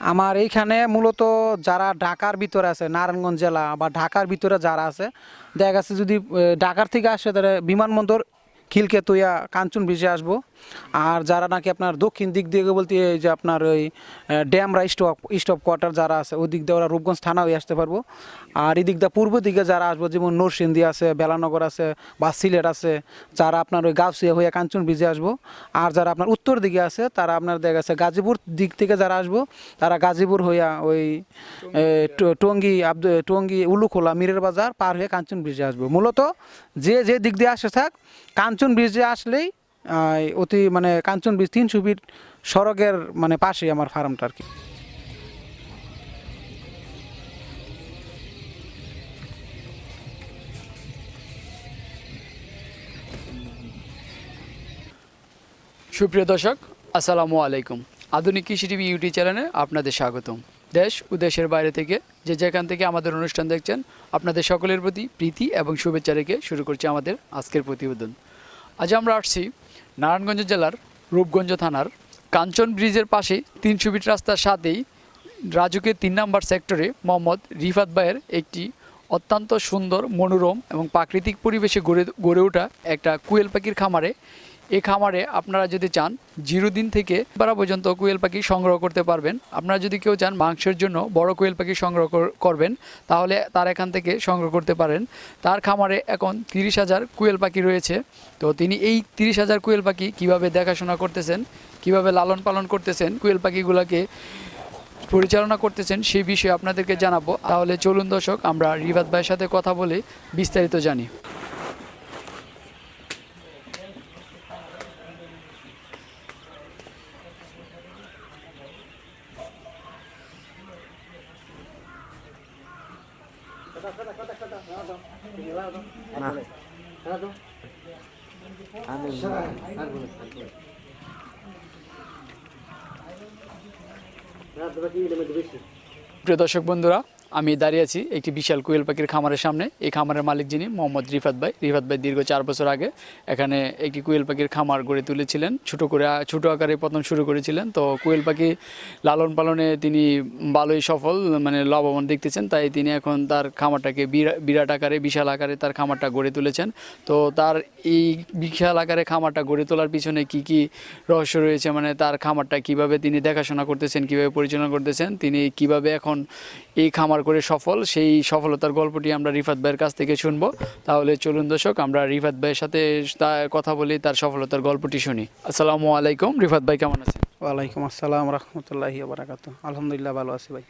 আমার এইখানে মূলত যারা ঢাকার ভিতরে আছে, নারায়ণগঞ্জ জেলা বা ঢাকার ভিতরে যারা আছে, দেখা গেছে যদি ঢাকার থেকে আসে তাহলে বিমানবন্দর খিলকে তুইয়া কাঞ্চন ব্রিজে আসব। আর যারা নাকি আপনার দক্ষিণ দিক দিয়ে বলতে এই যে আপনার ওই ড্যামরা স্টপ স্টপ কোয়ার্টার যারা আছে ওই দিক দিয়ে ওরা রূপগঞ্জ থানা হয়ে আসতে পারব। আর এই দিক দিয়ে পূর্ব দিকে যারা আসব, যেমন নরসিংদী আছে, বেলানগর আছে বা সিলেট আছে, যারা আপনার ওই গাউসিয়া হয়ে কাঞ্চন ব্রিজে আসব। আর যারা আপনার উত্তর দিকে আছে, তারা আপনার দেখা গেছে গাজীপুর দিক থেকে যারা আসব, তারা গাজীপুর হইয়া ওই টঙ্গী আব্দ, টঙ্গী উলুখোলা, মিরের বাজার পার হয়ে কাঞ্চন ব্রিজে আসব। মূলত যে যে দিক দিয়ে আসে থাক, কাঞ্চন ব্রিজে আসলেই অতি মানে কাঞ্চন ব্রিজ তিনশো ফিট সড়কের মানে পাশেই আমার ফার্মটা আর কি। সুপ্রিয় দর্শক, আসসালামু আলাইকুম। আধুনিক কৃষি টিভি ইউটিউব চ্যানেলে আপনাদের স্বাগতম। দেশ ও দেশের বাইরে থেকে যে যেখান থেকে আমাদের অনুষ্ঠান দেখছেন, আপনাদের সকলের প্রতি প্রীতি এবং শুভেচ্ছা রেখে শুরু করছে আমাদের আজকের প্রতিবেদন। আজ আমরা আসছি নারায়ণগঞ্জ জেলার রূপগঞ্জ থানার কাঞ্চন ব্রিজের পাশে তিনশো ফিট রাস্তার সাথেই রাজুকের তিন নম্বর সেক্টরে মোহাম্মদ রিফাত ভাইয়ের একটি অত্যন্ত সুন্দর মনোরম এবং প্রাকৃতিক পরিবেশে গড়ে গড়ে ওঠা একটা কুয়েল পাখির খামারে এই খামারে আপনারা যদি চান, জিরো দিন থেকে বারা পর্যন্ত কোয়েল পাখি সংগ্রহ করতে পারবেন। আপনারা যদি কেউ চান মাংসের জন্য বড় কোয়েল পাখি সংগ্রহ করবেন, তাহলে তার এখান থেকে সংগ্রহ করতে পারেন। তার খামারে এখন তিরিশ হাজার কোয়েল পাখি রয়েছে। তো তিনি এই তিরিশ হাজার কোয়েল পাখি কীভাবে দেখাশোনা করতেছেন, কীভাবে লালন পালন করতেছেন, কোয়েল পাখিগুলোকে পরিচালনা করতেছেন সেই বিষয়ে আপনাদেরকে জানাব। তাহলে চলুন দর্শক, আমরা রিবাদ ভাইয়ের সাথে কথা বলে বিস্তারিত জানি। প্রিয় দর্শক বন্ধুরা আমি দাঁড়িয়ে আছি একটি বিশাল কোয়েল পাখির খামারের সামনে। এই খামারের মালিক যিনি মোহাম্মদ রিফাত ভাই। রিফাত ভাই দীর্ঘ চার বছর আগে এখানে একটি কোয়েল পাখির খামার গড়ে তুলেছিলেন। ছোটো করে, ছোটো আকারে প্রথম শুরু করেছিলেন। তো কোয়েল পাখি লালন পালনে তিনি ভালোই সফল মানে লাভবান দেখতেছেন। তাই তিনি এখন তার খামারটাকে বিরা- বিরাট আকারে, বিশাল আকারে তার খামারটা গড়ে তুলেছেন। তো তার এই বিশাল আকারে খামারটা গড়ে তোলার পিছনে কি কি রহস্য রয়েছে? মানে তার খামারটা কীভাবে তিনি দেখাশোনা করতেছেন, কীভাবে পরিচালনা করতেছেন? তিনি কীভাবে এখন এই খামার করে সফল সেই সফলতার গল্পটি আমরা রিফাত ভাইয়ের কাছ থেকে শুনব। তাহলে চলুন দর্শক আমরা রিফাত ভাইয়ের সাথে তার কথা বলি তার সফলতার গল্পটি শুনি। আসসালামু আলাইকুম রিফাত ভাই কেমন আছেন? ওয়ালাইকুম আসসালাম রহমতুল্লাহি বারাকাত আলহামদুলিল্লাহ ভালো আছি ভাই।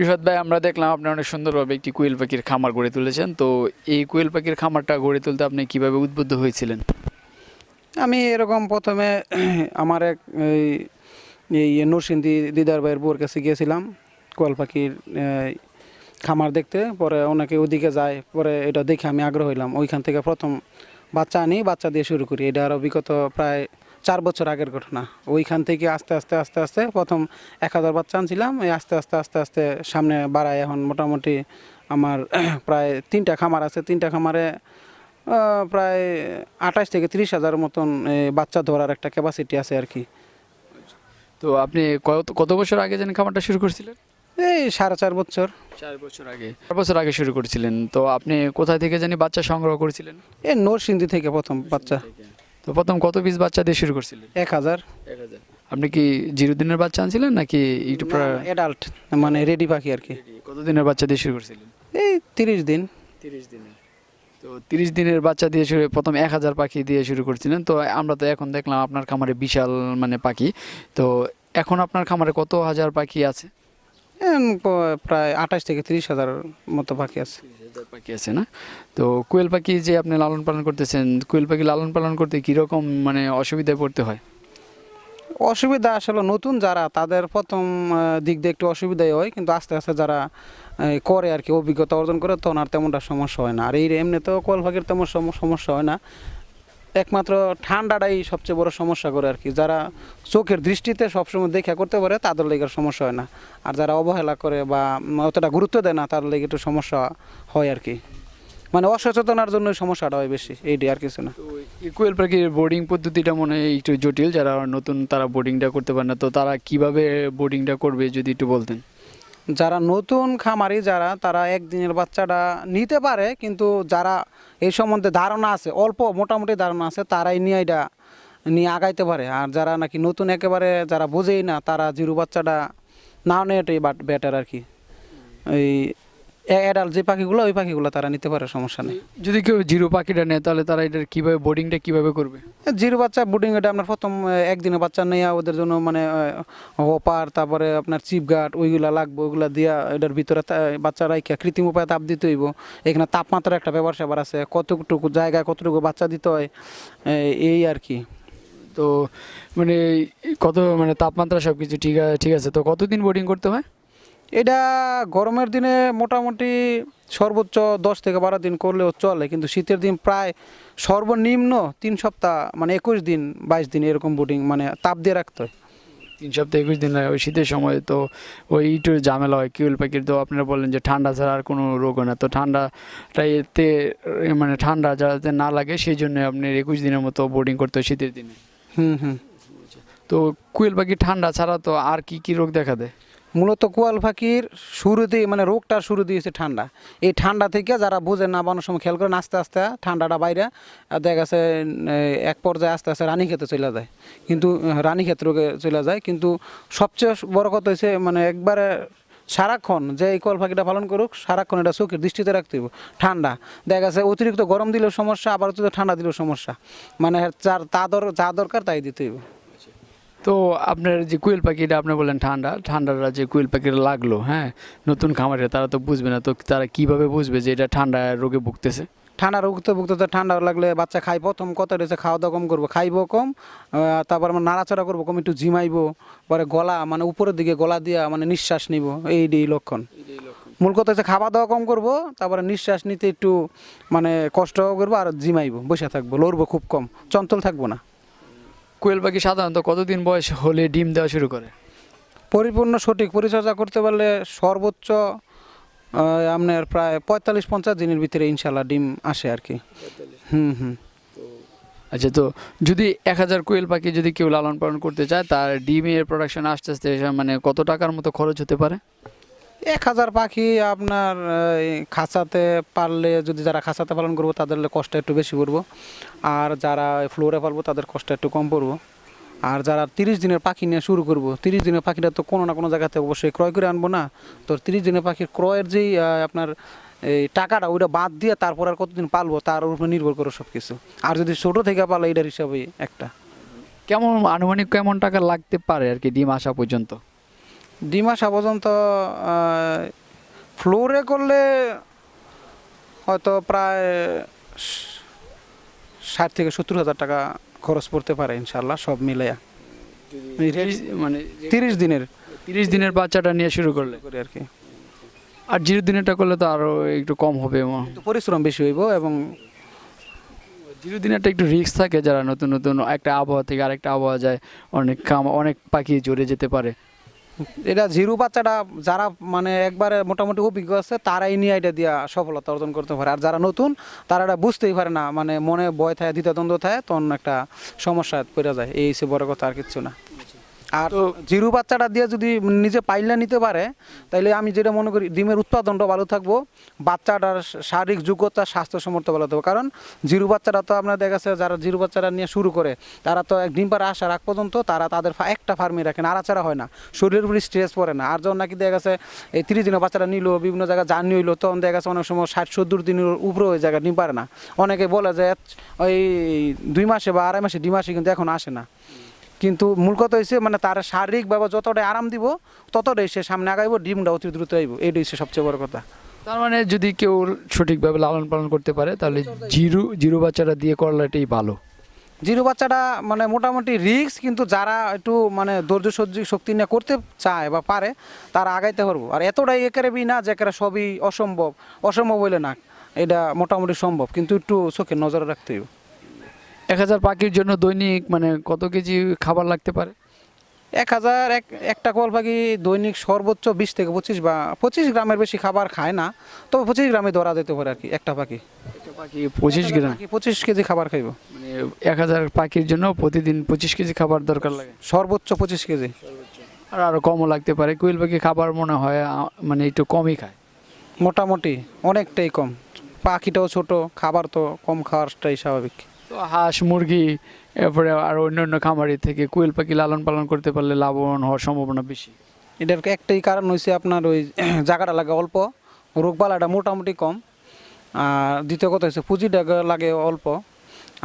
রিফাত ভাই আমরা দেখলাম আপনি অনেক সুন্দরভাবে একটি কোয়েল পাখির খামার গড়ে তুলেছেন। তো এই কোয়েল পাখির খামারটা গড়ে তুলতে আপনি কীভাবে উদ্বুদ্ধ হয়েছিলেন? আমি এরকম প্রথমে আমার এক এই নরসিংদী দিদার ভাইয়ের বউর কাছে গিয়েছিলাম। কোয়াল পাখির খামার দেখতে, পরে অনেকে ওদিকে যায়, পরে এটা দেখে আমি আগ্রহ হইলাম। ওইখান থেকে প্রথম বাচ্চা আনি, বাচ্চা দিয়ে শুরু করি। এটা আরও বিগত প্রায় চার বছর আগের ঘটনা। ওইখান থেকে আস্তে আস্তে আস্তে আস্তে প্রথম এক হাজার বাচ্চা আনছিলাম। এই আস্তে আস্তে আস্তে আস্তে সামনে বাড়ায় এখন মোটামুটি আমার প্রায় তিনটা খামার আছে। তিনটা খামারে প্রায় আঠাশ থেকে তিরিশ হাজার মতন বাচ্চা ধরার একটা ক্যাপাসিটি আছে আর কি। তো আপনি কত কত বছর আগে যেন খামারটা শুরু করেছিলেন? এই সাড়ে চার বছর। চার বছর আগে। চার বছর আগে শুরু করেছিলেন। তো আপনি কোথায় থেকে জানি বাচ্চা সংগ্রহ করেছিলেন? এ নরসিংদী থেকে প্রথম বাচ্চা। তো প্রথম কত পিস বাচ্চা দিয়ে শুরু করছিলেন? এক হাজার। এক হাজার। আপনি কি জিরো দিনের বাচ্চা আনছিলেন নাকি প্রায় অ্যাডাল্ট মানে রেডি পাখি আর কি। কত দিনের বাচ্চা দিয়ে শুরু করছিলেন? এই তিরিশ দিন। তিরিশ দিনের। তো তিরিশ দিনের বাচ্চা দিয়ে শুরু প্রথম এক হাজার পাখি দিয়ে শুরু করছিলেন। তো আমরা তো এখন দেখলাম আপনার খামারে বিশাল মানে পাখি। তো এখন আপনার খামারে কত হাজার পাখি আছে? প্রায় আঠাশ থেকে তিরিশ হাজার মতো পাখি আছে। পাখি আছে না? তো কোয়েল পাখি যে আপনি লালন পালন করতেছেন কোয়েল পাখি লালন পালন করতে কীরকম মানে অসুবিধায় পড়তে হয়? অসুবিধা আসলে নতুন যারা তাদের প্রথম দিক দিয়ে একটু অসুবিধাই হয় কিন্তু আস্তে আস্তে যারা করে আর কি অভিজ্ঞতা অর্জন করে তখন আর তেমনটা সমস্যা হয় না। আর এই এমনিতেও কল পাখির তেমন সমস্যা হয় না। একমাত্র ঠান্ডাটাই সবচেয়ে বড় সমস্যা করে আর কি। যারা চোখের দৃষ্টিতে সবসময় দেখা করতে পারে, তাদের লেগে সমস্যা হয় না। আর যারা অবহেলা করে বা অতটা গুরুত্ব দেয় না তাদের লেগে একটু সমস্যা হয় আর কি। মানে অসচেতনার জন্য সমস্যাটা হয় বেশি এইটি আর কিছু না। ইকুয়াল পাখির বোর্ডিং পদ্ধতিটা মনে হয় একটু জটিল, যারা নতুন তারা বোর্ডিংটা করতে পারে না, তো তারা কীভাবে বোর্ডিংটা করবে যদি একটু বলতেন? যারা নতুন খামারি, যারা, তারা একদিনের বাচ্চাটা নিতে পারে, কিন্তু যারা এই সম্বন্ধে ধারণা আছে, অল্প মোটামুটি ধারণা আছে, তারাই নিয়ে এটা নিয়ে আগাইতে পারে। আর যারা নাকি নতুন একেবারে যারা বোঝেই না, তারা জিরো বাচ্চাটা না নেওয়াটাই বেটার আর কি। ওই অ্যাডাল্ট যে পাখিগুলো ওই পাখিগুলো তারা নিতে পারে সমস্যা নেই। যদি কেউ জিরো পাখিটা নেয় তাহলে তারা এটার কীভাবে বোর্ডিংটা কীভাবে করবে? জিরো বাচ্চা বুডিং এটা আপনার প্রথম একদিনে বাচ্চা নেওয়া ওদের জন্য মানে হোপার তারপরে আপনার চিপ গার্ড ওইগুলা লাগবে ওইগুলা দিয়া এটার ভিতরে বাচ্চা রাইখা কৃত্রিম উপায়ে তাপ দিতে হইব। এখানে তাপমাত্রার একটা ব্যাপার স্যাপার আছে কতটুকু জায়গায় কতটুকু বাচ্চা দিতে হয় এই- এই আর কি। তো মানে কত মানে তাপমাত্রা সব কিছু ঠিক আছে ঠিক আছে তো কতদিন বোর্ডিং করতে হয়? এটা গরমের দিনে মোটামুটি সর্বোচ্চ দশ থেকে বারো দিন করলেও চলে কিন্তু শীতের দিন প্রায় সর্বনিম্ন তিন সপ্তাহ মানে একুশ দিন বাইশ দিন এরকম বোর্ডিং মানে তাপ দিয়ে রাখতে হয়। তিন সপ্তাহ একুশ দিন লাগে ওই শীতের সময় তো ওই একটু ঝামেলা হয়। কিউল পাখির তো আপনারা বললেন যে ঠান্ডা ছাড়া আর কোনো রোগ হয় না। তো ঠান্ডাটা এতে মানে ঠান্ডা যাতে না লাগে সেই জন্য আপনি একুশ দিনের মতো বোর্ডিং করতে হয় শীতের দিনে। হুম হুম। তো কুয়েল পাখি ঠান্ডা ছাড়া তো আর কি কি রোগ দেখা দেয়? মূলত কোয়াল পাখির শুরুতেই মানে রোগটা শুরু দিয়েছে ঠান্ডা। এই ঠান্ডা থেকে যারা বুঝে না বানোর সময় খেয়াল করেন আস্তে আস্তে, ঠান্ডাটা বাইরে দেখা গেছে এক পর্যায়ে আস্তে আস্তে রানী খেতে চলে যায়। কিন্তু রানী ক্ষেত রোগে চলে যায়। কিন্তু সবচেয়ে বড় কথা হচ্ছে মানে একবারে সারাক্ষণ যে এই কল পাখিটা পালন করুক, সারাক্ষণ এটা চোখের দৃষ্টিতে রাখতে হইব, ঠান্ডা। দেখা গেছে, অতিরিক্ত গরম দিলেও সমস্যা, আবার ঠান্ডা দিলেও সমস্যা। মানে যার তা দর, যা দরকার তাই দিতে হইব। তো আপনার যে কুয়েল পাখিটা আপনি বললেন ঠান্ডা ঠান্ডাটা যে কুয়েল পাখিটা লাগল হ্যাঁ? নতুন খামারে তারা তো বুঝবে না, তো তারা কীভাবে বুঝবে যে এটা ঠান্ডা রোগে ভুগতেছে? ঠান্ডা রুগতে ভুগতে, তো ঠান্ডা লাগলে বাচ্চা খাই প্রথম কত রয়েছে খাওয়া দাওয়া কম করব, খাইবো কম তারপর আমরা নাড়াচাড়া করব কম, একটু ঝিমাইবো, পরে গলা মানে উপরের দিকে গলা দিয়া মানে নিঃশ্বাস নিব, এই লক্ষণ। মূল কথা হচ্ছে খাওয়া দাওয়া কম করব, তারপরে নিঃশ্বাস নিতে একটু মানে কষ্ট করব আর ঝিমাইবো, বসে থাকব, লড়বো খুব কম, চঞ্চল থাকব না। কোয়েল পাখি সাধারণত কতদিন বয়স হলে ডিম দেওয়া শুরু করে? পরিপূর্ণ সঠিক পরিচর্যা করতে পারলে সর্বোচ্চ আপনার প্রায় পঁয়তাল্লিশ পঞ্চাশ দিনের ভিতরে ইনশাল্লাহ ডিম আসে আর কি। হুম হুম। আচ্ছা তো যদি এক হাজার কোয়েল পাখি যদি কেউ লালন পালন করতে চায় তার ডিমের প্রোডাকশন আস্তে আস্তে মানে কত টাকার মতো খরচ হতে পারে? এক হাজার পাখি আপনার খাঁচাতে পারলে, যদি যারা খাঁচাতে পালন করব, তাদের কষ্ট একটু বেশি পড়ব আর যারা ফ্লোরে পালবো, তাদের কষ্ট একটু কম পড়ব আর যারা তিরিশ দিনের পাখি নিয়ে শুরু করব, তিরিশ দিনের পাখিটা তো কোনো না কোনো জায়গাতে অবশ্যই ক্রয় করে আনব না। তো তিরিশ দিনের পাখির ক্রয়ের যেই আপনার, এই টাকাটা, ওইটা বাদ দিয়ে তারপর আর কতদিন পালবো, তার উপর নির্ভর করে সব কিছু আর যদি ছোটো থেকে পালো এটার হিসাবে একটা। কেমন, আনুমানিক কেমন টাকা লাগতে পারে আর কি, ডিম আসা পর্যন্ত? ডিম আসা পর্যন্ত ফ্লোরে করলে হয়তো প্রায় ষাট থেকে সত্তর হাজার টাকা খরচ পড়তে পারে ইনশাল্লাহ সব মিলাইয়া। তিরিশ- মানে তিরিশ দিনের। তিরিশ দিনের বাচ্চাটা নিয়ে শুরু করলে? করে আর কি। আর জিরো দিনেরটা করলে তো আরও একটু কম হবে পরিশ্রম বেশি হইব এবং জিরো দিনেরটা একটু রিস্ক থাকে যারা নতুন নতুন একটা আবহাওয়া থেকে আরেকটা আবহাওয়া যায় অনেক কাম অনেক পাখি জড়ে যেতে পারে। এটা জিরু বাচ্চাটা যারা মানে একবারে মোটামুটি অভিজ্ঞ আছে, তারাই নিয়ে এটা দিয়া সফলতা অর্জন করতে পারে। আর যারা নতুন, তারা এটা বুঝতেই পারে না মানে মনে ভয় থাকে দ্বিতাদ্বন্দ্ব থাকে, তখন একটা সমস্যা পড়ে যায়। এই বড় কথা, আর কিছু না। আর জিরু বাচ্চাটা দিয়ে যদি নিজে পাইলে নিতে পারে তাহলে আমি যেটা মনে করি, ডিমের উৎপাদনটা ভালো থাকব, বাচ্চাটার শারীরিক যোগ্যতা স্বাস্থ্য সমর্থ ভালো থাকবে। কারণ জিরু বাচ্চাটা তো আপনার দেখা গেছে, যারা জিরু বাচ্চাটা নিয়ে শুরু করে, তারা তো এক ডিম পাড়া আসার আগ পর্যন্ত তারা তাদের একটা ফার্মে রাখে নাড়াচাড়া হয় না, শরীরের উপরে স্ট্রেস পড়ে না। আর যখন নাকি দেখা গেছে, এই তিরিশ দিনের বাচ্চাটা নিল, বিভিন্ন জায়গায় জার্নি হইল, তখন দেখা গেছে অনেক সময় ষাট সত্তর দিনের উপরে ওই জায়গায় ডিম পারে না। অনেকে বলে যে ওই দুই মাসে বা আড়াই মাসে ডিম আসে কিন্তু এখন আসে না। কিন্তু মূল কথা হয়েছে মানে তার শারীরিকভাবে যতটাই আরাম দিব ততটাই সে সামনে আগাইব ডিমটা অতি দ্রুত আইব। এইটাই হচ্ছে সবচেয়ে বড় কথা। তার মানে যদি কেউ সঠিকভাবে লালন পালন করতে পারে তাহলে জিরো জিরো বাচ্চাটা দিয়ে করলে এটাই ভালো। জিরো বাচ্চাটা মানে মোটামুটি রিস্ক কিন্তু যারা একটু মানে ধৈর্য সহ্য শক্তি নিয়ে করতে চায় বা পারে তারা আগাইতে পারব। আর এতটাই একেরে বি না যে সবই অসম্ভব অসম্ভব বলে না এটা মোটামুটি সম্ভব কিন্তু একটু চোখে নজর রাখতে হইব। এক হাজার পাখির জন্য দৈনিক মানে কত কেজি খাবার লাগতে পারে? এক হাজার এক একটা কল পাখি দৈনিক সর্বোচ্চ বিশ থেকে পঁচিশ বা পঁচিশ গ্রামের বেশি খাবার খায় না তবে পঁচিশ গ্রামে ধরা যেতে পারে আর কি একটা পাখি। পাখি পঁচিশ গ্রাম? পঁচিশ কেজি খাবার খাইব। মানে এক হাজার পাখির জন্য প্রতিদিন পঁচিশ কেজি খাবার দরকার লাগে? সর্বোচ্চ পঁচিশ কেজি। আর আরও কমও লাগতে পারে কোয়েল পাখি খাবার মনে হয় মানে একটু কমই খায়। মোটামুটি অনেকটাই কম পাখিটাও ছোট খাবার তো কম খাওয়াটাই স্বাভাবিক। তো হাঁস মুরগি এরপরে আর অন্য অন্য খামারি থেকে কোয়েল পাখি লালন পালন করতে পারলে লাভবান হওয়ার সম্ভাবনা বেশি। এটার একটাই কারণ হয়েছে আপনার ওই জায়গাটা লাগে অল্প রোগবালাটা মোটামুটি কম। আর দ্বিতীয় কথা হচ্ছে পুঁজিটা লাগে অল্প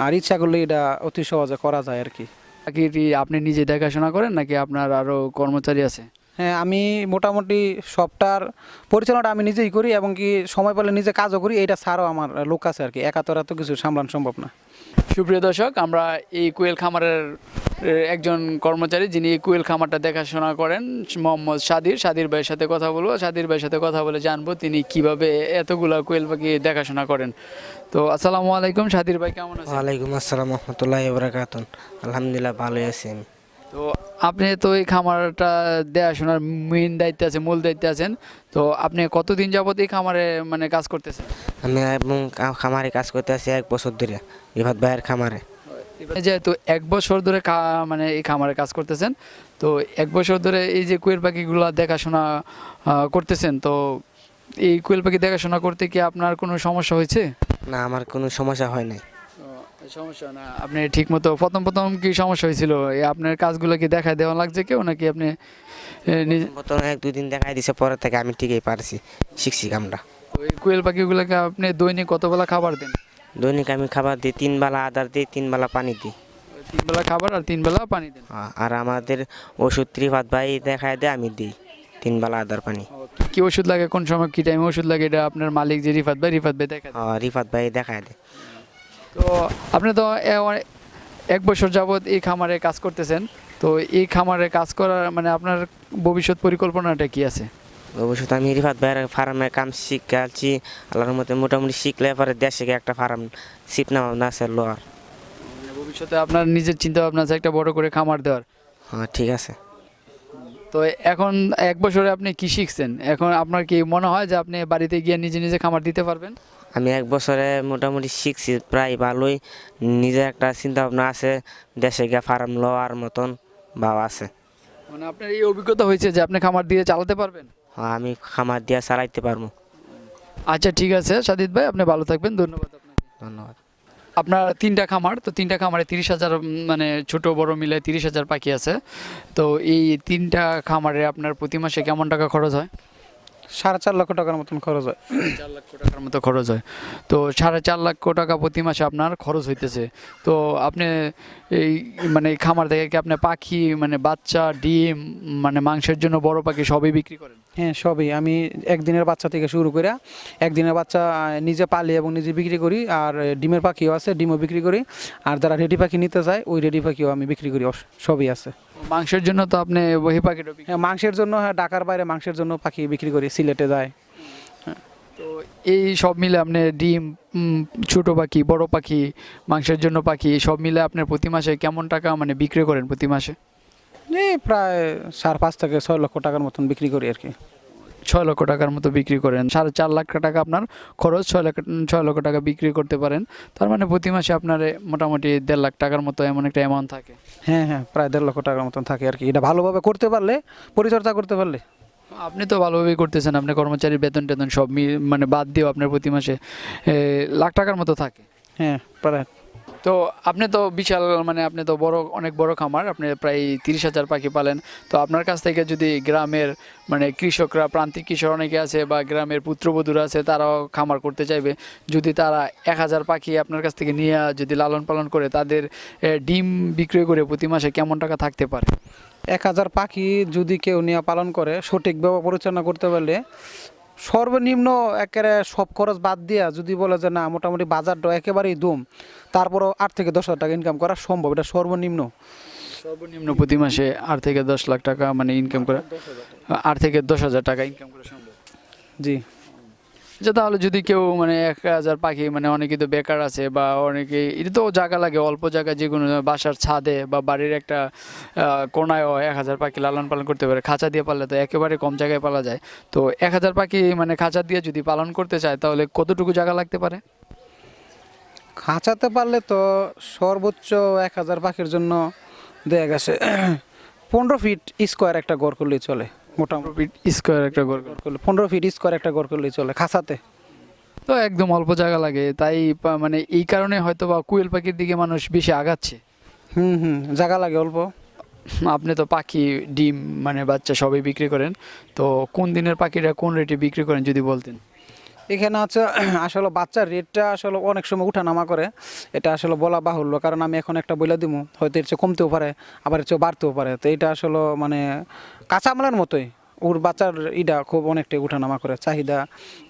আর ইচ্ছা করলে এটা অতি সহজে করা যায় আর কি পাখিটি আপনি নিজে দেখাশোনা করেন নাকি আপনার আরও কর্মচারী আছে? হ্যাঁ আমি মোটামুটি সবটার পরিচালনাটা আমি নিজেই করি এবং কি সময় পেলে নিজে কাজও করি এটা ছাড়াও আমার লোক আছে আর কি একা তো এত কিছু সামলানো সম্ভব না। সুপ্রিয় দর্শক, আমরা এই কোয়েল খামারের একজন কর্মচারী যিনি এই কোয়েল খামারটা দেখাশোনা করেন, মোহাম্মদ সাদির। সাদির ভাইয়ের সাথে কথা বলব। সাদির ভাইয়ের সাথে কথা বলে জানব তিনি কীভাবে এতগুলা কোয়েল পাখি দেখাশোনা করেন। তো আসসালামু আলাইকুম, সাদির ভাই কেমন আছেন? ওয়ালাইকুম আসসালাম, রহমতুল্লাহ আলহামদুলিল্লাহ ভালোই আছি আমি। তো আপনি তো এই খামারটা দেখাশোনার মেইন দায়িত্বে আছেন মূল দায়িত্বে আছেন। তো আপনি কতদিন যাবত এই খামারে মানে কাজ করতেছেন? আমি এবং খামারে কাজ করতে আছি এক বছর ধরে রিফাত ভাইয়ের খামারে। যেহেতু এক বছর ধরে মানে এই খামারে কাজ করতেছেন তো এক বছর ধরে এই যে কুয়েল পাখিগুলো দেখাশোনা করতেছেন তো এই কুয়েল পাখি দেখাশোনা করতে কি আপনার কোনো সমস্যা হয়েছে? না আমার কোনো সমস্যা হয় নাই। সমস্যা না। আপনি ঠিক মতো প্রথম প্রথম কি সমস্যা হয়েছিল? আপনার কাজগুলো কি দেখা দেওয়া লাগছে কেউ নাকি আপনি প্রথম এক দুই দিন দেখাই দিছে পরে থেকে আমি ঠিকই পারছি শিখছি কামটা। এই কুয়েল পাখিগুলোকে আপনি দৈনিক কতবেলা খাবার দেন? দৈনিক আমি খাবার দিই তিন বেলা আদার দিই তিন বেলা পানি দিই। তিন বেলা খাবার আর তিন বেলা পানি দেন? আর আমাদের ওষুধ রিফাত ভাই দেখায় দেয় আমি দিই তিন বেলা আদার পানি। কি ওষুধ লাগে? কোন সময় কি টাইমে ওষুধ লাগে? এটা আপনার মালিক যে রিফাত ভাই রিফাত ভাই দেখা রিফাত ভাই দেখায় দেয়। তো আপনি তো এক বছর যাবৎ এই খামারে কাজ করতেছেন। তো এই খামারে কাজ করার মানে আপনার ভবিষ্যৎ পরিকল্পনাটা কি আছে? অবশ্যই আমি রিফাত ভাইয়ের ফার্মে কাম শিখাচ্ছি। আল্লাহর মধ্যে মোটামুটি শিখলে পরে দেশে গিয়ে একটা ফার্ম শিপ না না আছে লোয়ার মানে ভবিষ্যতে আপনার নিজের চিন্তা ভাবনা আছে একটা বড় করে খামার দেওয়ার? হ্যাঁ ঠিক আছে। তো এখন এক বছরে আপনি কি শিখছেন? এখন আপনার কি মনে হয় যে আপনি বাড়িতে গিয়ে নিজে নিজে খামার দিতে পারবেন? আমি এক বছরে মোটামুটি শিখছি প্রায় ভালোই। নিজের একটা চিন্তা ভাবনা আছে দেশে গিয়ে ফার্ম লওয়ার মতন ভাব আছে। মানে আপনার এই অভিজ্ঞতা হয়েছে যে আপনি খামার দিয়ে চালাতে পারবেন? হ্যাঁ, আমি খামার দিয়ে চালাইতে পারব। আচ্ছা ঠিক আছে সাদিদ ভাই আপনি ভালো থাকবেন ধন্যবাদ আপনাকে। ধন্যবাদ। আপনার তিনটা খামার তো তিনটা খামারে তিরিশ হাজার মানে ছোট বড় মিলে তিরিশ হাজার পাখি আছে। তো এই তিনটা খামারে আপনার প্রতি মাসে কেমন টাকা খরচ হয়? সাড়ে চার লক্ষ টাকার মতন খরচ হয়। চার লক্ষ টাকার মতো খরচ হয়। তো সাড়ে চার লক্ষ টাকা প্রতি মাসে আপনার খরচ হইতেছে। তো আপনি এই মানে খামার থেকে কি আপনি পাখি মানে বাচ্চা, ডিম মানে মাংসের জন্য বড় পাখি সবই বিক্রি করেন? হ্যাঁ সবই। আমি একদিনের বাচ্চা থেকে শুরু করে একদিনের বাচ্চা নিজে পালি এবং নিজে বিক্রি করি আর ডিমের পাখিও আছে ডিমও বিক্রি করি। আর যারা রেডি পাখি নিতে চায় ওই রেডি পাখিও আমি বিক্রি করি সবই আছে। মাংসের জন্য তো আপনি পাখিটা বিক্রি হ্যাঁ মাংসের জন্য হ্যাঁ ঢাকার বাইরে মাংসের জন্য পাখি বিক্রি করি সিলেটে যায়। তো এই সব মিলে আপনি ডিম ছোট পাখি বড় পাখি মাংসের জন্য পাখি সব মিলে আপনার প্রতি মাসে কেমন টাকা মানে বিক্রি করেন প্রতি মাসে? এই প্রায় সাড়ে পাঁচ থেকে ছয় লক্ষ টাকার মতন বিক্রি করি আর কি। ছয় লক্ষ টাকার মতো বিক্রি করেন। সাড়ে চার লাখ টাকা আপনার খরচ ছয় লাখ ছয় লক্ষ টাকা বিক্রি করতে পারেন। তার মানে প্রতি মাসে আপনার মোটামুটি দেড় লাখ টাকার মতো এমন একটা অ্যামাউন্ট থাকে। হ্যাঁ হ্যাঁ প্রায় দেড় লক্ষ টাকার মতন থাকে আর কি। এটা ভালোভাবে করতে পারলে পরিচর্যা করতে পারলে। আপনি তো ভালোভাবেই করতেছেন আপনি কর্মচারীর বেতন টেতন সব মানে বাদ দিয়েও আপনার প্রতি মাসে লাখ টাকার মতো থাকে। হ্যাঁ প্রায় তো আপনি তো বিশাল মানে আপনি তো বড়, অনেক বড় খামার, আপনি প্রায় তিরিশ হাজার পাখি পালেন। তো আপনার কাছ থেকে যদি গ্রামের মানে কৃষকরা, প্রান্তিক কৃষক অনেকে আছে বা গ্রামের পুত্রবধূরা আছে, তারাও খামার করতে চাইবে। যদি তারা এক হাজার পাখি আপনার কাছ থেকে নিয়ে, যদি লালন পালন করে, তাদের ডিম বিক্রি করে প্রতি মাসে কেমন টাকা থাকতে পারে? এক হাজার পাখি যদি কেউ নিয়ে পালন করে সঠিকভাবে পরিচালনা করতে পারলে সর্বনিম্ন একেবারে সব খরচ বাদ দিয়া যদি বলে যে না মোটামুটি বাজারটা একেবারেই দুম তারপরও আট থেকে দশ হাজার টাকা ইনকাম করা সম্ভব এটা সর্বনিম্ন? সর্বনিম্ন প্রতি মাসে আট থেকে দশ লাখ টাকা মানে ইনকাম করা আট থেকে দশ হাজার টাকা ইনকাম করা সম্ভব। জি। আচ্ছা তাহলে যদি কেউ মানে এক হাজার পাখি মানে অনেকে তো বেকার আছে বা অনেকে এটা তো জায়গা লাগে অল্প জায়গা যে কোনো বাসার ছাদে বা বাড়ির একটা আহ, কোনায়ও এক হাজার পাখি লালন পালন করতে পারে। খাঁচা দিয়ে পারলে তো একেবারে কম জায়গায় পালা যায়। তো এক হাজার পাখি মানে খাঁচা দিয়ে যদি পালন করতে চায় তাহলে কতটুকু জায়গা লাগতে পারে? খাঁচাতে পারলে তো সর্বোচ্চ এক হাজার পাখির জন্য দেয়া গেছে পনেরো ফিট স্কোয়ার একটা গড় করলেই চলে। মোটামুটি ফিট স্কোয়ার একটা ঘর করলে পনেরো ফিট স্কোয়ার একটা ঘর করলেই চলে খাসাতে। তো একদম অল্প জায়গা লাগে তাই মানে এই কারণে হয়তো বা কুয়েল পাখির দিকে মানুষ বেশি আগাচ্ছে। হুম হুম জায়গা লাগে অল্প। আপনি তো পাখি ডিম মানে বাচ্চা সবই বিক্রি করেন তো কোন দিনের পাখিটা কোন রেটে বিক্রি করেন যদি বলতেন? এখানে আছে আসলে বাচ্চার রেটটা আসলে অনেক সময় উঠানামা করে। এটা আসলে বলা বাহুল্য, কারণ আমি এখন একটা বলে দিব হয়তো এর চেয়ে কমতেও পারে, আবার এর চেয়ে বাড়তেও পারে। তো এটা আসলে মানে কাঁচামালের মতোই। ওর বাচ্চার ইটা খুব অনেকটাই উঠানামা করে। চাহিদা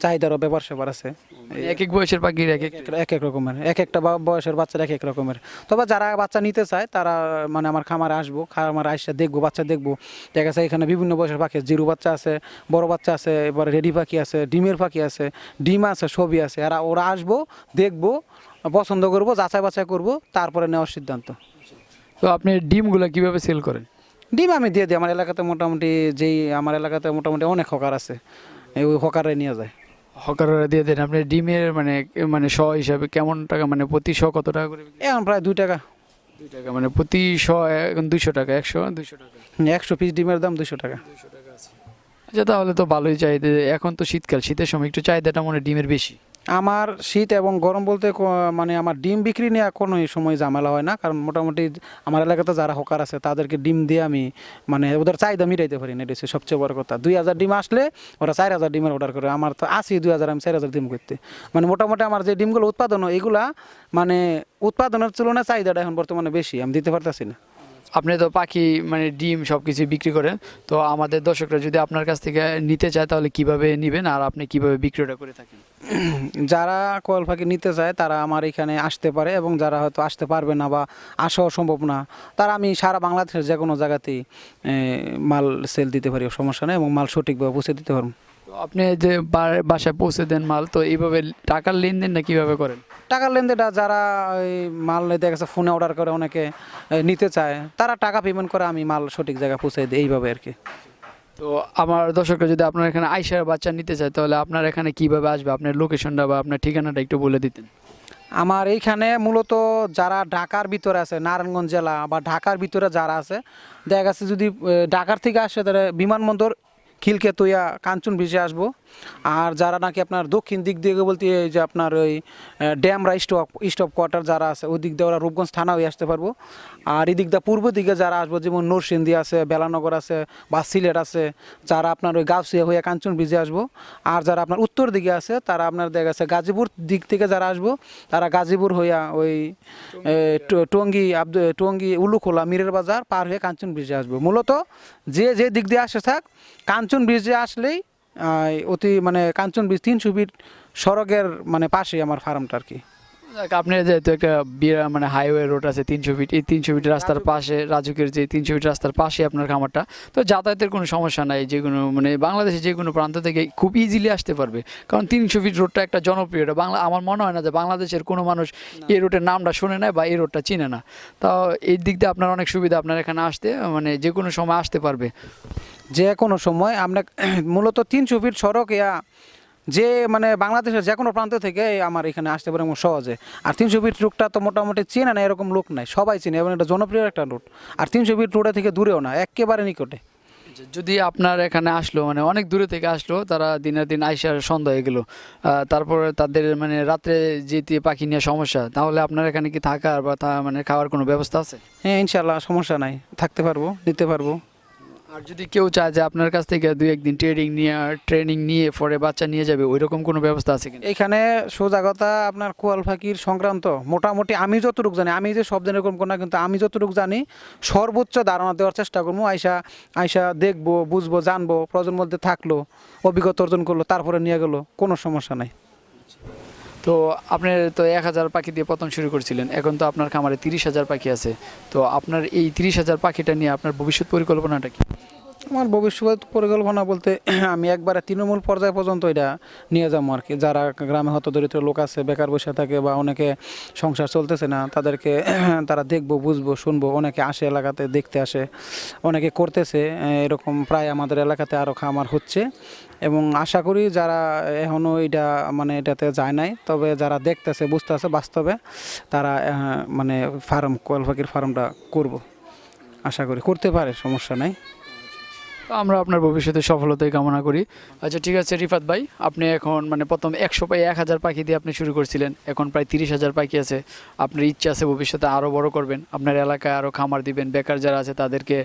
চাহিদারও ব্যাপার স্যাপার আছে। মানে এক এক বয়সের পাখির এক এক এক রকমের এক একটা বয়সের বাচ্চার এক এক রকমের। তবে যারা বাচ্চা নিতে চায় তারা মানে আমার খামারে আসব খামারে আসে দেখব বাচ্চা দেখব। দেখা যাচ্ছে এখানে বিভিন্ন বয়সের পাখি জিরু বাচ্চা আছে বড় বাচ্চা আছে এবার রেডি পাখি আছে ডিমের পাখি আছে ডিম আছে ছবি আছে। আর ওরা আসব দেখব পছন্দ করব যাচাই বাছাই করব তারপরে নেওয়ার সিদ্ধান্ত। তো আপনি ডিমগুলো কীভাবে সেল করেন? ডিম আমি দিয়ে দিই আমার এলাকাতে মোটামুটি যেই আমার এলাকাতে মোটামুটি অনেক হকার আছে। ওই হকারে নিয়ে যায়। হকাররা দিয়ে দেন আপনি ডিমের মানে মানে শ হিসাবে কেমন টাকা মানে প্রতি শ কত টাকা করে এখন প্রায় দুই টাকা। দুই টাকা মানে প্রতি শ এখন দুইশো টাকা একশো দুশো টাকা। একশো পিস ডিমের দাম দুশো টাকা। আচ্ছা তাহলে তো ভালোই চাহিদা এখন তো শীতকাল, শীতের সময় একটু চাহিদাটা মনে ডিমের বেশি। আমার শীত এবং গরম বলতে মানে আমার ডিম বিক্রি নিয়ে কোনো সময় ঝামেলা হয় না, কারণ মোটামুটি আমার এলাকাতে যারা হকার আছে, তাদেরকে ডিম দিয়ে আমি মানে ওদের চাহিদা মিটাইতে পারি না, এটা সবচেয়ে বড় কথা। দুই হাজার ডিম আসলে ওরা চার হাজার ডিমের অর্ডার করে, আমার তো আসি দুই হাজার আমি চার হাজার ডিম করতে। মানে মোটামুটি আমার যে ডিমগুলো উৎপাদন এগুলা মানে উৎপাদনের তুলনায় চাহিদাটা এখন বর্তমানে বেশি, আমি দিতে পারতেছি না। আপনি তো পাখি মানে ডিম সব কিছু বিক্রি করেন তো আমাদের দর্শকরা যদি আপনার কাছ থেকে নিতে চায় তাহলে কীভাবে নেবেন আর আপনি কীভাবে বিক্রিটা করে থাকেন? যারা কোয়াল পাখি নিতে চায় তারা আমার এখানে আসতে পারে এবং যারা হয়তো আসতে পারবে না বা আসাও সম্ভব না, তারা আমি সারা বাংলাদেশের যে কোনো জায়গাতেই মাল সেল দিতে পারি, সমস্যা নেই এবং মাল সঠিকভাবে পৌঁছে দিতে পারব। আপনি যে বাসায় পৌঁছে দেন মাল তো এইভাবে টাকার লেনদেনটা কীভাবে করেন? টাকার লেনদেনটা যারা ওই মাল দেখা গেছে ফোনে অর্ডার করে অনেকে নিতে চায় তারা টাকা পেমেন্ট করে আমি মাল সঠিক জায়গায় পৌঁছে দিই এইভাবে আর কি। তো আমার দর্শকরা যদি আপনার এখানে আইসার বাচ্চা নিতে চায় তাহলে আপনার এখানে কীভাবে আসবে? আপনার লোকেশনটা বা আপনার ঠিকানাটা একটু বলে দিতেন। আমার এইখানে মূলত যারা ঢাকার ভিতরে আছে নারায়ণগঞ্জ জেলা বা ঢাকার ভিতরে যারা আছে দেখা গেছে যদি ঢাকার থেকে আসে তাহলে বিমানবন্দর খিলকেতুইয়া কাঞ্চন ব্রিজে আসব। আর যারা নাকি আপনার দক্ষিণ দিক দিয়ে বলতে যে আপনার ওই ড্যামরা স্টপ স্টপ কোয়ার্টার যারা আছে, ওই দিক দিয়ে ওরা রূপগঞ্জ থানা হয়ে আসতে পারব। আর এদিক দিয়ে পূর্ব দিকে যারা আসব, যেমন নরসিংদী আছে, বেলানগর আছে বা সিলেট আছে, যারা আপনার ওই গাউসিয়া হয়ে কাঞ্চন ব্রিজে আসব। আর যারা আপনার উত্তর দিকে আছে, তারা আপনার দেখা গেছে গাজীপুর দিক থেকে যারা আসব, তারা গাজীপুর হইয়া ওই টঙ্গী আব্দু, টঙ্গী উলুখোলা মিরের বাজার পার হয়ে কাঞ্চন ব্রিজে আসব। মূলত যে যে দিক দিয়ে আসে থাক, কাঞ্চন ব্রিজে আসলেই অতি মানে কাঞ্চন ব্রিজ তিনশো ফিট সড়কের মানে পাশেই আমার ফার্মটা আর কি। আপনার যেহেতু একটা বিরা মানে হাইওয়ে রোড আছে তিনশো ফিট এই তিনশো ফিট রাস্তার পাশে রাজুকের যে তিনশো ফিট রাস্তার পাশে আপনার খামারটা তো যাতায়াতের কোনো সমস্যা নাই যে কোনো মানে বাংলাদেশে যে কোনো প্রান্ত থেকে খুব ইজিলি আসতে পারবে। কারণ তিনশো ফিট রোডটা একটা জনপ্রিয় এটা বাংলা আমার মনে হয় না যে বাংলাদেশের কোনো মানুষ এই রোডের নামটা শুনে নেয় বা এই রোডটা চিনে না। তো এই দিক দিয়ে আপনার অনেক সুবিধা আপনার এখানে আসতে মানে যে কোনো সময় আসতে পারবে। যে কোনো সময় আপনার মূলত তিনশো ফিট সড়ক ইয়া যে মানে বাংলাদেশের যে কোনো প্রান্ত থেকে আমার এখানে আসতে পারে এবং সহজে। আর তিনশো ফিট রুটটা তো মোটামুটি চেনে না এরকম লোক নাই। সবাই চিনে এবং এটা জনপ্রিয় একটা রুট। আর তিনশো ফিট রোডে থেকে দূরেও না একেবারে নিকটে। যদি আপনার এখানে আসলো মানে অনেক দূরে থেকে আসলো তারা দিনের দিন আইসার সন্ধ্যা হয়ে গেলো তারপরে তাদের মানে রাত্রে যেতে পাখি নিয়ে সমস্যা তাহলে আপনার এখানে কি থাকার বা মানে খাওয়ার কোনো ব্যবস্থা আছে? হ্যাঁ ইনশাল্লাহ সমস্যা নাই। থাকতে পারব নিতে পারব। আর যদি কেউ চায় যে আপনার কাছ থেকে দুই একদিন ট্রেনিং নিয়ে ট্রেনিং নিয়ে পরে বাচ্চা নিয়ে যাবে ওই রকম কোনো ব্যবস্থা আছে কিনা? এখানে সোজা কথা, আপনার কোয়াল ফাঁকির সংক্রান্ত। মোটামুটি আমি যতটুকু জানি, আমি যে সব দিনের কোনো না, কিন্তু আমি যতটুকু জানি, সর্বোচ্চ ধারণা দেওয়ার চেষ্টা করব, আইসা আইসা দেখব, বুঝব, জানব প্রয়োজন মধ্যে থাকল, অভিজ্ঞতা অর্জন করল, তারপরে নিয়ে গেলো, কোনো সমস্যা নাই। তো আপনি তো এক হাজার পাখি দিয়ে প্রথম শুরু করেছিলেন। এখন তো আপনার খামারে তিরিশ হাজার পাখি আছে। তো আপনার এই তিরিশ হাজার পাখিটা নিয়ে আপনার ভবিষ্যৎ পরিকল্পনাটা কি? আমার ভবিষ্যৎ পরিকল্পনা বলতে আমি একবারে তৃণমূল পর্যায় পর্যন্ত এটা নিয়ে যাব আর কি। যারা গ্রামে হত দরিদ্র লোক আছে, বেকার বসে থাকে বা অনেকে সংসার চলতেছে না, তাদেরকে তারা দেখব, বুঝব, শুনব। অনেকে আসে এলাকাতে, দেখতে আসে। অনেকে করতেছে এরকম প্রায় আমাদের এলাকাতে আরও খামার হচ্ছে। এবং আশা করি যারা এখনও এটা মানে এটাতে যায় নাই, তবে যারা দেখতেছে, বুঝতেছে বাস্তবে, তারা মানে ফার্ম কোয়াল ফার্মটা করব। আশা করি করতে পারে, সমস্যা নাই। তো আমরা আপনার ভবিষ্যতে সফলতাই কামনা করি। আচ্ছা ঠিক আছে, রিফাত ভাই, আপনি এখন মানে প্রথম একশো পাই এক হাজার পাখি দিয়ে আপনি শুরু করছিলেন, এখন প্রায় তিরিশ হাজার পাখি আছে। আপনার ইচ্ছা আছে ভবিষ্যতে আরও বড় করবেন, আপনার এলাকায় আরও খামার দিবেন, বেকার যারা আছে তাদেরকে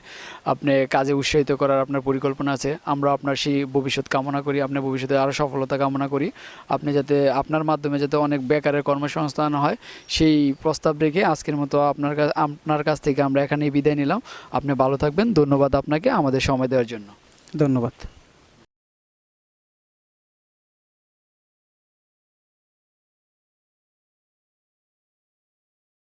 আপনি কাজে উৎসাহিত করার আপনার পরিকল্পনা আছে। আমরা আপনার সেই ভবিষ্যৎ কামনা করি আপনার ভবিষ্যতে আরও সফলতা কামনা করি। আপনি যাতে আপনার মাধ্যমে যাতে অনেক বেকারের কর্মসংস্থান হয়, সেই প্রস্তাব রেখে আজকের মতো আপনার কাছ আপনার কাছ থেকে আমরা এখানেই বিদায় নিলাম। আপনি ভালো থাকবেন, ধন্যবাদ আপনাকে, আমাদের সময় দেওয়ার জন্য। ধন্যবাদ।